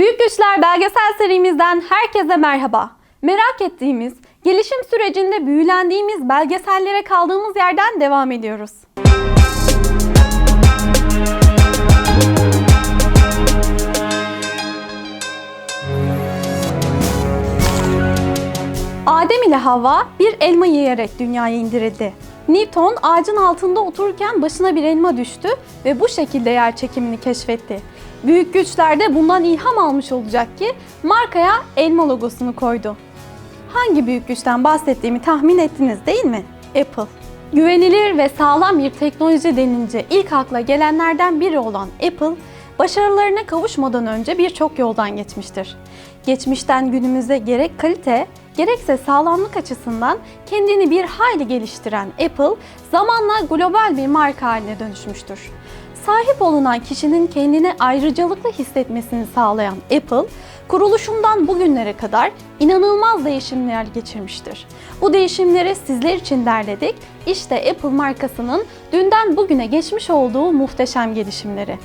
Büyük Güçler belgesel serimizden herkese merhaba. Merak ettiğimiz, gelişim sürecinde büyülendiğimiz belgesellere kaldığımız yerden devam ediyoruz. Adem ile Havva bir elma yiyerek dünyaya indirildi. Newton ağacın altında otururken başına bir elma düştü ve bu şekilde yer çekimini keşfetti. Büyük güçler de bundan ilham almış olacak ki markaya elma logosunu koydu. Hangi büyük güçten bahsettiğimi tahmin ettiniz değil mi? Apple. Güvenilir ve sağlam bir teknoloji denince ilk akla gelenlerden biri olan Apple, başarılarına kavuşmadan önce birçok yoldan geçmiştir. Geçmişten günümüze gerek kalite, gerekse sağlamlık açısından kendini bir hayli geliştiren Apple, zamanla global bir marka haline dönüşmüştür. Sahip olunan kişinin kendine ayrıcalıklı hissetmesini sağlayan Apple, kuruluşundan bugünlere kadar inanılmaz değişimler geçirmiştir. Bu değişimleri sizler için derledik. İşte Apple markasının dünden bugüne geçmiş olduğu muhteşem gelişimleri.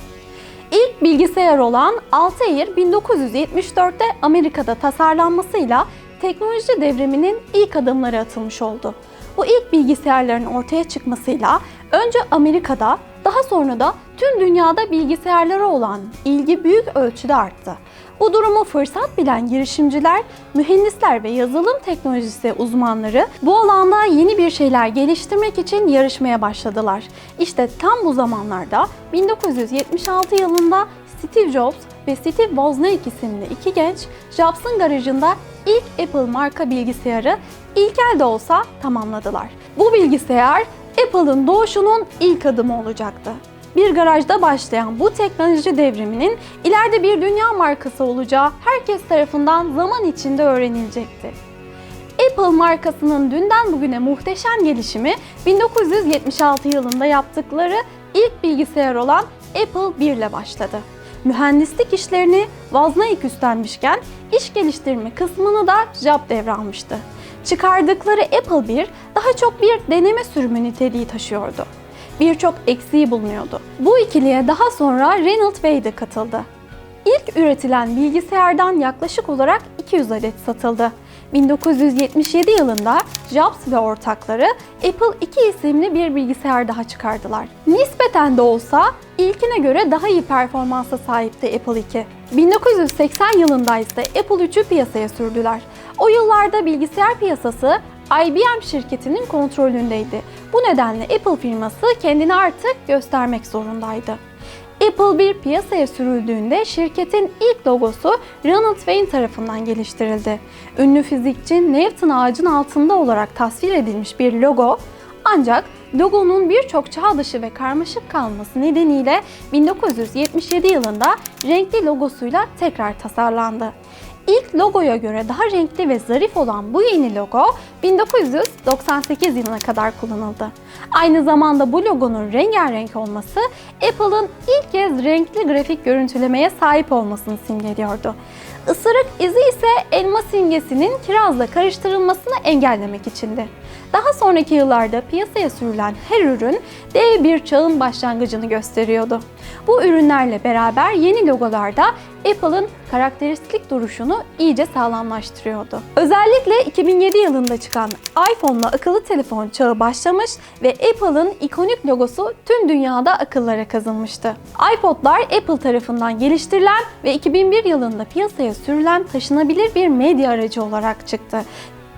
İlk bilgisayar olan Altair 1974'te Amerika'da tasarlanmasıyla teknoloji devriminin ilk adımları atılmış oldu. Bu ilk bilgisayarların ortaya çıkmasıyla önce Amerika'da daha sonra da tüm dünyada bilgisayarlara olan ilgi büyük ölçüde arttı. Bu durumu fırsat bilen girişimciler, mühendisler ve yazılım teknolojisi uzmanları bu alanda yeni bir şeyler geliştirmek için yarışmaya başladılar. İşte tam bu zamanlarda 1976 yılında Steve Jobs ve Steve Wozniak isimli iki genç Jobs'ın garajında ilk Apple marka bilgisayarı ilkel de olsa tamamladılar. Bu bilgisayar Apple'ın doğuşunun ilk adımı olacaktı. Bir garajda başlayan bu teknoloji devriminin ileride bir dünya markası olacağı herkes tarafından zaman içinde öğrenilecekti. Apple markasının dünden bugüne muhteşem gelişimi 1976 yılında yaptıkları ilk bilgisayar olan Apple 1 ile başladı. Mühendislik işlerini Wozniak üstlenmişken iş geliştirme kısmını da Job devralmıştı. Çıkardıkları Apple 1 daha çok bir deneme sürümü niteliği taşıyordu. Birçok eksiği bulunuyordu. Bu ikiliye daha sonra Reynolds Wade katıldı. İlk üretilen bilgisayardan yaklaşık olarak 200 adet satıldı. 1977 yılında Jobs ve ortakları Apple II isimli bir bilgisayar daha çıkardılar. Nispeten de olsa ilkine göre daha iyi performansa sahipti Apple II. 1980 yılında ise Apple III'ü piyasaya sürdüler. O yıllarda bilgisayar piyasası IBM şirketinin kontrolündeydi. Bu nedenle Apple firması kendini artık göstermek zorundaydı. Apple bir piyasaya sürüldüğünde şirketin ilk logosu Ronald Wayne tarafından geliştirildi. Ünlü fizikçi Newton ağacın altında olarak tasvir edilmiş bir logo ancak logonun birçok çağ dışı ve karmaşık kalması nedeniyle 1977 yılında renkli logosuyla tekrar tasarlandı. İlk logoya göre daha renkli ve zarif olan bu yeni logo 1998 yılına kadar kullanıldı. Aynı zamanda bu logonun rengarenk olması Apple'ın ilk kez renkli grafik görüntülemeye sahip olmasını simgeliyordu. Isırık izi ise elma simgesinin kirazla karıştırılmasını engellemek içindi. Daha sonraki yıllarda piyasaya sürülen her ürün dev bir çağın başlangıcını gösteriyordu. Bu ürünlerle beraber yeni logolarda Apple'ın karakteristik duruşunu iyice sağlamlaştırıyordu. Özellikle 2007 yılında çıkan iPhone'la akıllı telefon çağı başlamış ve Apple'ın ikonik logosu tüm dünyada akıllara kazınmıştı. iPod'lar Apple tarafından geliştirilen ve 2001 yılında piyasaya sürülen taşınabilir bir medya aracı olarak çıktı.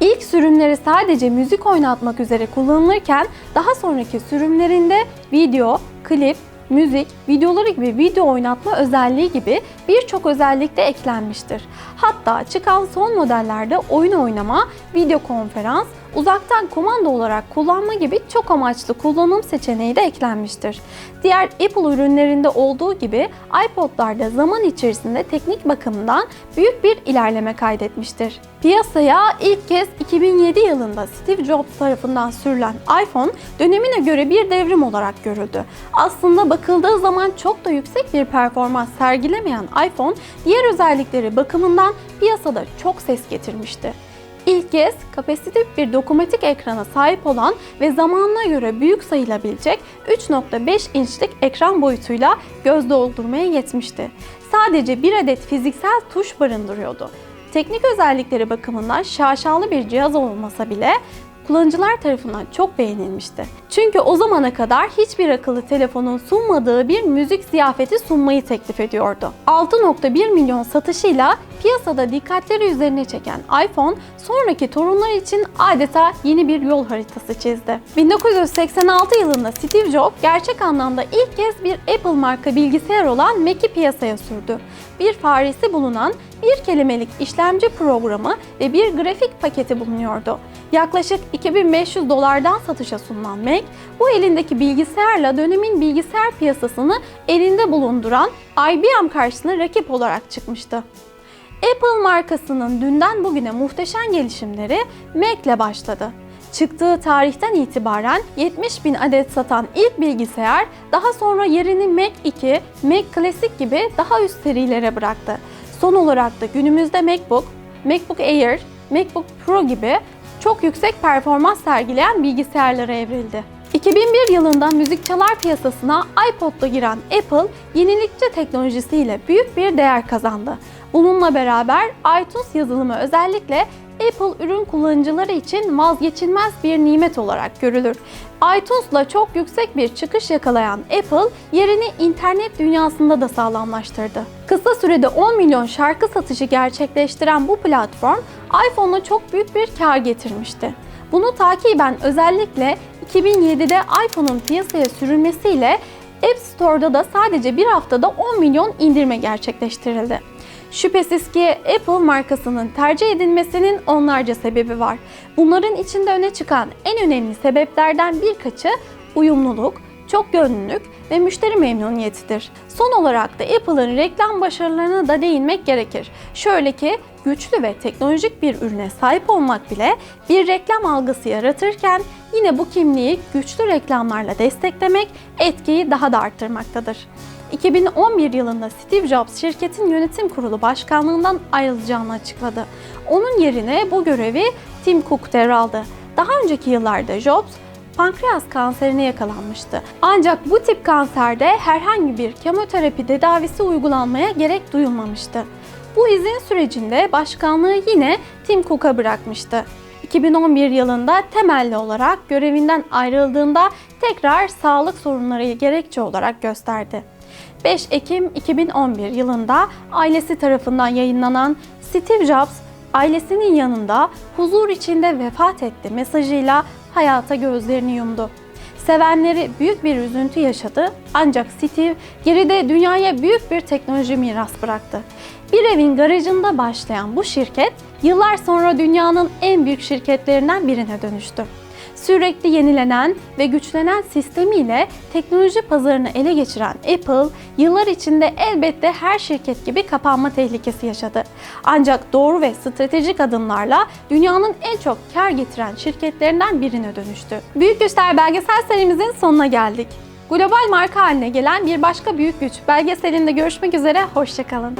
İlk sürümleri sadece müzik oynatmak üzere kullanılırken daha sonraki sürümlerinde video, klip, müzik, videoları gibi video oynatma özelliği gibi birçok özellik de eklenmiştir. Hatta çıkan son modellerde oyun oynama, video konferans, uzaktan kumanda olarak kullanma gibi çok amaçlı kullanım seçeneği de eklenmiştir. Diğer Apple ürünlerinde olduğu gibi iPod'larda zaman içerisinde teknik bakımdan büyük bir ilerleme kaydetmiştir. Piyasaya ilk kez 2007 yılında Steve Jobs tarafından sürülen iPhone dönemine göre bir devrim olarak görüldü. Aslında bakıldığı zaman çok da yüksek bir performans sergilemeyen iPhone diğer özellikleri bakımından piyasada çok ses getirmişti. İlk kez kapasitif bir dokunmatik ekrana sahip olan ve zamanına göre büyük sayılabilecek 3.5 inçlik ekran boyutuyla göz doldurmaya yetmişti. sadece bir adet fiziksel tuş barındırıyordu. Teknik özellikleri bakımından şaşalı bir cihaz olmasa bile kullanıcılar tarafından çok beğenilmişti. Çünkü o zamana kadar hiçbir akıllı telefonun sunmadığı bir müzik ziyafeti sunmayı teklif ediyordu. 6.1 milyon satışıyla piyasada dikkatleri üzerine çeken iPhone, sonraki torunlar için adeta yeni bir yol haritası çizdi. 1986 yılında Steve Jobs gerçek anlamda ilk kez bir Apple marka bilgisayar olan Mac'i piyasaya sürdü. Bir faresi bulunan bir kelimelik işlemci programı ve bir grafik paketi bulunuyordu. Yaklaşık 2500 dolardan satışa sunulan Mac, bu elindeki bilgisayarla dönemin bilgisayar piyasasını elinde bulunduran IBM karşısına rakip olarak çıkmıştı. Apple markasının dünden bugüne muhteşem gelişimleri Mac ile başladı. Çıktığı tarihten itibaren 70 bin adet satan ilk bilgisayar daha sonra yerini Mac 2, Mac Classic gibi daha üst serilere bıraktı. Son olarak da günümüzde MacBook, MacBook Air, MacBook Pro gibi çok yüksek performans sergileyen bilgisayarlara evrildi. 2001 yılında müzik çalar piyasasına iPod'la giren Apple, yenilikçi teknolojisiyle büyük bir değer kazandı. Bununla beraber iTunes yazılımı özellikle Apple ürün kullanıcıları için vazgeçilmez bir nimet olarak görülür. iTunes'la çok yüksek bir çıkış yakalayan Apple, yerini internet dünyasında da sağlamlaştırdı. Kısa sürede 10 milyon şarkı satışı gerçekleştiren bu platform, iPhone'a çok büyük bir kar getirmişti. Bunu takiben özellikle 2007'de iPhone'un piyasaya sürülmesiyle App Store'da da sadece bir haftada 10 milyon indirme gerçekleştirildi. Şüphesiz ki Apple markasının tercih edilmesinin onlarca sebebi var. Bunların içinde öne çıkan en önemli sebeplerden birkaçı uyumluluk, çok gönüllülük ve müşteri memnuniyetidir. Son olarak da Apple'ın reklam başarılarına da değinmek gerekir. Şöyle ki güçlü ve teknolojik bir ürüne sahip olmak bile bir reklam algısı yaratırken yine bu kimliği güçlü reklamlarla desteklemek etkiyi daha da arttırmaktadır. 2011 yılında Steve Jobs şirketin yönetim kurulu başkanlığından ayrılacağını açıkladı. Onun yerine bu görevi Tim Cook devraldı. Daha önceki yıllarda Jobs pankreas kanserine yakalanmıştı. Ancak bu tip kanserde herhangi bir kemoterapi tedavisi uygulanmaya gerek duyulmamıştı. Bu izin sürecinde başkanlığı yine Tim Cook'a bırakmıştı. 2011 yılında temelli olarak görevinden ayrıldığında tekrar sağlık sorunları gerekçe olarak gösterdi. 5 Ekim 2011 yılında ailesi tarafından yayınlanan Steve Jobs ailesinin yanında huzur içinde vefat etti mesajıyla hayata gözlerini yumdu. Sevenleri büyük bir üzüntü yaşadı ancak Steve geride dünyaya büyük bir teknoloji miras bıraktı. Bir evin garajında başlayan bu şirket yıllar sonra dünyanın en büyük şirketlerinden birine dönüştü. Sürekli yenilenen ve güçlenen sistemiyle teknoloji pazarını ele geçiren Apple, yıllar içinde elbette her şirket gibi kapanma tehlikesi yaşadı. Ancak doğru ve stratejik adımlarla dünyanın en çok kar getiren şirketlerinden birine dönüştü. Büyük Güçler belgesel serimizin sonuna geldik. Global marka haline gelen bir başka büyük güç belgeselinde görüşmek üzere, hoşçakalın.